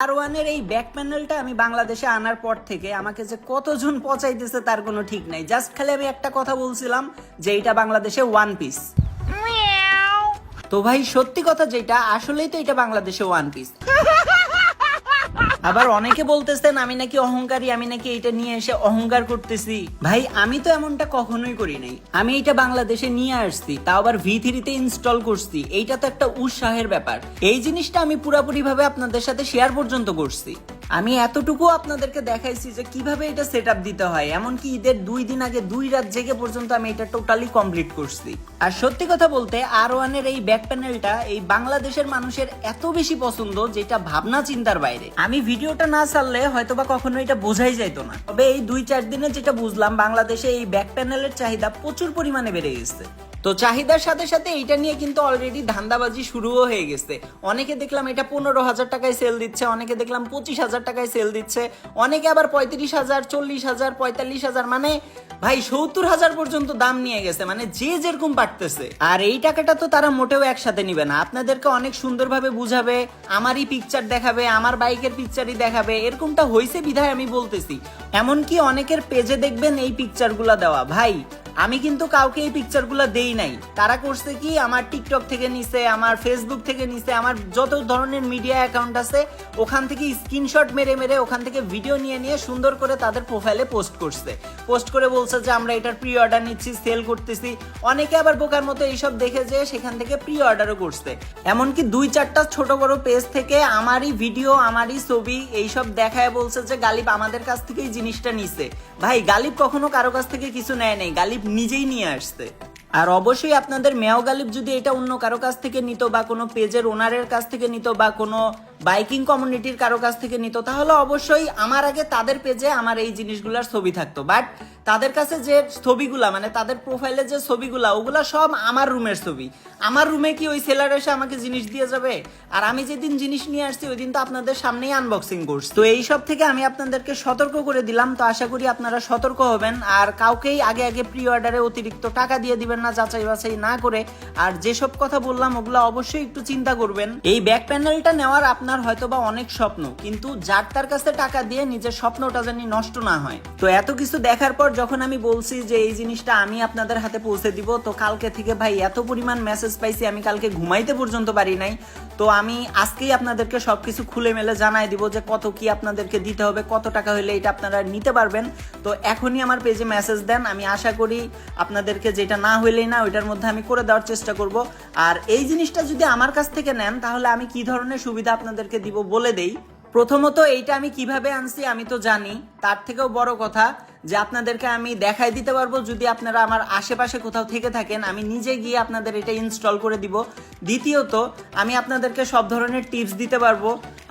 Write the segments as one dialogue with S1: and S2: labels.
S1: আর ওয়ানের এই ব্যাক প্যানেলটা আমি বাংলাদেশে আনার পর থেকে আমাকে যে কতজন পচাইতেছে তার কোনো ঠিক নাই। জাস্ট খালি আমি একটা কথা বলছিলাম যে এটা বাংলাদেশে ওয়ান পিস তো ভাই সত্যি কথা যেটা আসলেই তো এটা বাংলাদেশে ওয়ান পিস আবার অনেকে বলতেছেন, আমি নাকি অহংকারী, আমি নাকি এটা নিয়ে এসে অহংকার করতেছি। ভাই, আমি তো এমনটা কখনোই করি নাই। আমি এটা বাংলাদেশে নিয়ে আসছি, তাও আবার ভি থ্রিতে ইনস্টল করছি। এইটা তো একটা উৎসাহের ব্যাপার। এই জিনিসটা আমি পুরাপুরি ভাবে আপনাদের সাথে শেয়ার পর্যন্ত করছি। আমি এতটুকু আপনাদেরকে দেখাইছি যে কীভাবে এটা সেট দিতে হয়। এমনকি ঈদের দুই দিন আগে দুই রাত জেগে পর্যন্ত আমি এটা টোটালি কমপ্লিট করছি। আর সত্যি কথা বলতে আর ওয়ানের এই ব্যাক প্যানেলটা এই বাংলাদেশের মানুষের এত বেশি পছন্দ যেটা ভাবনা চিন্তার বাইরে। আমি ভিডিওটা না ছাড়লে হয়তোবা কখনো এটা বোঝাই যাইতো না। তবে এই দুই চার দিনে যেটা বুঝলাম, বাংলাদেশে এই ব্যাক প্যানেলের চাহিদা প্রচুর পরিমাণে বেড়ে গেছে। তো চাহিদার সাথে সাথে এটা নিয়ে কিন্তু অলরেডি ধান্দাবাজি শুরুও হয়ে গেছে। অনেকে দেখলাম এটা পনেরো হাজার টাকায় সেল দিচ্ছে, অনেকে দেখলাম পঁচিশ হাজার টাকায় সেল দিচ্ছে, অনেকে আবার পঁয়ত্রিশ হাজার, চল্লিশ হাজার, পঁয়তাল্লিশ হাজার মানে ভাই সত্তর হাজার পর্যন্ত দাম নিয়ে গেছে মানে যে যেরকম পারতেছে আর এই টাকাটা তো তারা মোটেও একসাথে নিবে না। আপনাদেরকে অনেক সুন্দরভাবে বুঝাবে, আমারই পিকচার দেখাবে, আমার বাইকের পিকচারই দেখাবে, এরকমটা হয়েছে বিধায় আমি বলতেছি। এমনকি অনেকের পেজে দেখবেন এই পিকচারগুলা দেওয়া। ভাই আমি কিন্তু কাউকে এই পিকচারগুলো দেই নাই। তারা করছে কি, আমার টিকটক থেকে নিছে, আমার ফেসবুক থেকে নিছে, আমার যত ধরনের মিডিয়া অ্যাকাউন্ট আছে, ওখান থেকে স্ক্রিনশট মেরে মেরে ওখান থেকে ভিডিও নিয়ে নিয়ে সুন্দর করে তাদের প্রোফাইলে পোস্ট করছে। পোস্ট করে বলছে যে, আমরা এটার প্রি অর্ডার নিচ্ছি সেল করতেছি। অনেকে আবার বোকার মতো এইসব দেখে যে, সেখান থেকে প্রি অর্ডারও করছে। এমনকি দুই চারটা ছোট বড় পেজ থেকে আমারই ভিডিও আমারই ছবি এইসব দেখায় বলছে যে, গালিব আমাদের কাছ থেকেই জিনিসটা নিছে। ভাই, গালিব কখনো কারও কাছ থেকে কিছু নেয় নাই। গালিব নিজেই নিয়ে আসছে আর অবশ্যই আপনাদের মেয়াও গালিব যদি এটা অন্য কারও কাছ থেকে নিত বা কোনো পেজের ওনারের কাছ থেকে নিত বা কোনো বাইকিং কমিউনিটির কারও কাছ থেকে নিত, তাহলে অবশ্যই আমার আগে তাদের পেজে আমার এই জিনিসগুলোর ছবি থাকতো। বাট তাদের কাছে যে ছবিগুলা মানে তাদের প্রোফাইলে যে ছবিগুলা, ওগুলা সব আমার রুমের ছবি। আমার রুমে কি ওই সেলার এসে আমাকে জিনিস দিয়ে যাবে? আর আমি যেদিন জিনিস নিয়ে আসছি, ওই দিন তো আপনাদের সামনেই আনবক্সিং করছি তো এই সব থেকে আমি আপনাদেরকে সতর্ক করে দিলাম। তো আশা করি আপনারা সতর্ক হবেন। আর কাউকেই আগে আগে প্রি অর্ডারে অতিরিক্ত টাকা দিয়ে দিবেন না, যাচাই বাছাই না করে। আর যেসব কথা বললাম, ওগুলো অবশ্যই একটু চিন্তা করবেন। এই ব্যাক প্যানেলটা নেওয়ার আপনার হয়তোবা অনেক স্বপ্ন, কিন্তু যার তার কাছে টাকা দিয়ে নিজের স্বপ্নটা জানি নষ্ট না হয়। তো এত কিছু দেখার পর যখন আমি বলছি যে এই জিনিসটা আমি আপনাদের হাতে পৌঁছে দিব, তো কালকে থেকে ভাই এত পরিমাণ মেসেজ পাইছি, আমি কালকে ঘুমাইতে পর্যন্ত পারি নাই। তো আমি আজকেই আপনাদেরকে সবকিছু খুলে মেলে জানাই দিব যে কত কি আপনাদেরকে দিতে হবে, কত টাকা হলে এটা আপনারা নিতে পারবেন। তো এখনই আমার পেজে মেসেজ দেন, আমি আশা করি আপনাদেরকে যেটা না হইলেই না, ওইটার মধ্যে আমি করে দেওয়ার চেষ্টা করব। আর এই জিনিসটা যদি আমার কাছ থেকে নেন, তাহলে আমি কি ধরনের সুবিধা আপনাদেরকে দিব বলে দেই। প্রথমত এইটা আমি কীভাবে আনছি আমি তো জানি। তার থেকেও বড় কথা যে আপনাদেরকে আমি দেখাই দিতে পারব যদি আপনারা আমার আশেপাশে কোথাও থেকে থাকেন, আমি নিজে গিয়ে আপনাদের এটা ইনস্টল করে দিব। দ্বিতীয়ত, আমি আপনাদেরকে সব ধরনের টিপস দিতে পারব।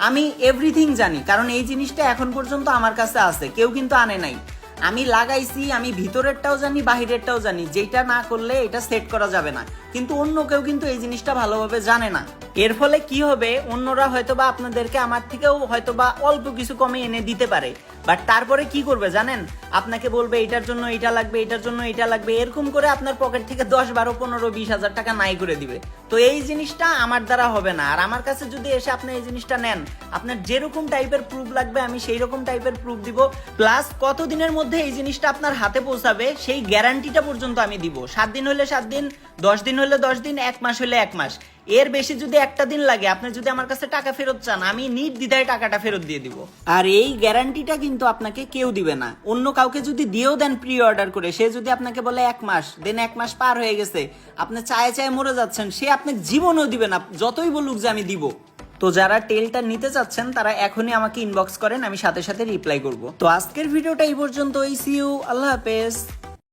S1: আমি এভরিথিং জানি, কারণ এই জিনিসটা এখন পর্যন্ত আমার কাছে আছে, কেউ কিন্তু আনে নাই। আমি লাগাইছি, আমি ভিতরেরটাও জানি, বাহিরেরটাও জানি। যেটা না করলে এটা সেট করা যাবে না। কিন্তু অন্য কেউ কিন্তু এই জিনিসটা ভালোভাবে জানে না। এর ফলে কি হবে? অন্যরা হয়তোবা আপনাদেরকে আমার থেকেও হয়তোবা অল্প কিছু কমে এনে দিতে পারে। বাট তারপরে কি করবে জানেন? আপনাকে বলবে, এটার জন্য এটা লাগবে, এটার জন্য এটা লাগবে। এরকম করে আপনার পকেট থেকে দশ, বারো, পনেরো, বিশ হাজার টাকা নাই করে দিবে। তো এই জিনিসটা আমার দ্বারা হবে না। আর আমার কাছে যদি এসে আপনি এই জিনিসটা নেন, আপনার যেরকম টাইপের প্রুফ লাগবে, আমি সেই রকম টাইপের প্রুফ দিব। প্লাস কতদিনের মধ্যে এই জিনিসটা আপনার হাতে পৌঁছাবে, সেই গ্যারান্টিটা পর্যন্ত আমি দিব। সাত দিন হলে সাত দিন, দশ দিন হলে দশ দিন, এক মাস হলে এক মাস। এর বেশি যদি একটা দিন লাগে, আপনি যদি আমার কাছে টাকা ফেরত চান, আমি নির্দ্বিধায় টাকাটা ফেরত দিয়ে দিব। আর এই গ্যারান্টিটা কিন্তু আপনাকে কেউ দিবে না। অন্য কাউকে যদি দিয়েও দেন প্রি অর্ডার করে, সে যদি আপনাকে বলে এক মাস, দেন এক মাস পার হয়ে গেছে, আপনি চায়ে চায়ে মরে যাচ্ছেন, সে আপনাকে জীবনও দিবে না, যতই বলুক যে আমি দিব। তো যারা টেলটা নিতে চাচ্ছেন, তারা এখনই আমাকে ইনবক্স করেন, আমি সাথে সাথে রিপ্লাই করব। তো আজকের ভিডিওটা এই পর্যন্ত এই সিউ আল্লাহ হাফেজ।